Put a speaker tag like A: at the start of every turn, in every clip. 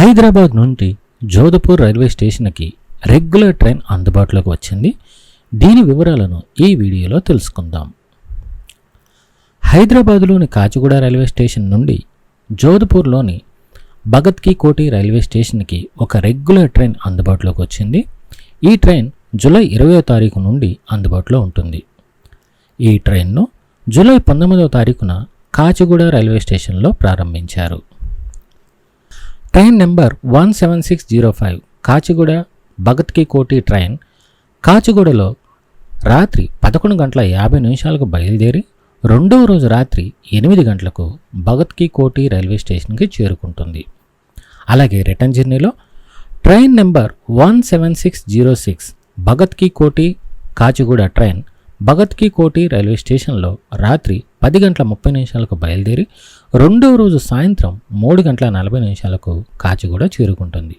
A: హైదరాబాద్ నుండి జోధపూర్ రైల్వే స్టేషన్కి regular train అందుబాటులోకి వచ్చింది. దీని వివరాలను ఈ వీడియోలో తెలుసుకుందాం. హైదరాబాదులోని కాచిగూడ రైల్వే స్టేషన్ నుండి జోధపూర్లోని భగత్ కీ కోటి రైల్వే స్టేషన్కి ఒక రెగ్యులర్ ట్రైన్ అందుబాటులోకి వచ్చింది. ఈ ట్రైన్ జూలై ఇరవయో తారీఖు నుండి అందుబాటులో ఉంటుంది. ఈ ట్రైన్ను జూలై పంతొమ్మిదవ తారీఖున కాచిగూడ రైల్వే స్టేషన్లో ప్రారంభించారు. Train number one seven six zero five Kacheguda Bhagat ki Kothi train. కాచిగూడలో రాత్రి పదకొండు గంటల యాభై నిమిషాలకు బయలుదేరి రెండవ రోజు రాత్రి ఎనిమిది గంటలకు భగత్కి కోటి రైల్వే స్టేషన్కి చేరుకుంటుంది. అలాగే రిటర్న్ జర్నీలో train number one seven six zero six Bhagat ki Kothi Kacheguda train Bhagat ki Kothi railway స్టేషన్లో రాత్రి పది గంటల ముప్పై నిమిషాలకు బయలుదేరి రెండవ రోజు సాయంత్రం మూడు గంటల నలభై నిమిషాలకు కాచిగూడ చేరుకుంటుంది.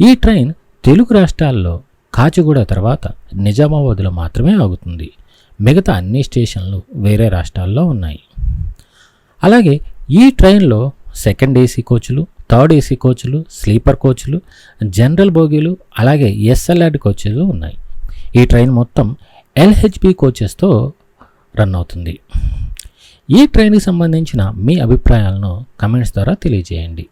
A: ఈ ట్రైన్ తెలుగు రాష్ట్రాల్లో కాచిగూడ తర్వాత నిజామాబాద్లో మాత్రమే ఆగుతుంది. మిగతా అన్ని స్టేషన్లు వేరే రాష్ట్రాల్లో ఉన్నాయి. అలాగే ఈ ట్రైన్లో సెకండ్ ఏసీ కోచ్లు థర్డ్ ఏసీ కోచ్లు స్లీపర్ కోచ్లు జనరల్ బోగీలు అలాగే ఎస్ఎల్ఆర్ కోచ్లు ఉన్నాయి. ఈ ట్రైన్ మొత్తం ఎల్హెచ్బి కోచెస్తో రన్ అవుతుంది. ఈ ట్రైన్కి సంబంధించిన మీ అభిప్రాయాలను కమెంట్స్ ద్వారా తెలియజేయండి.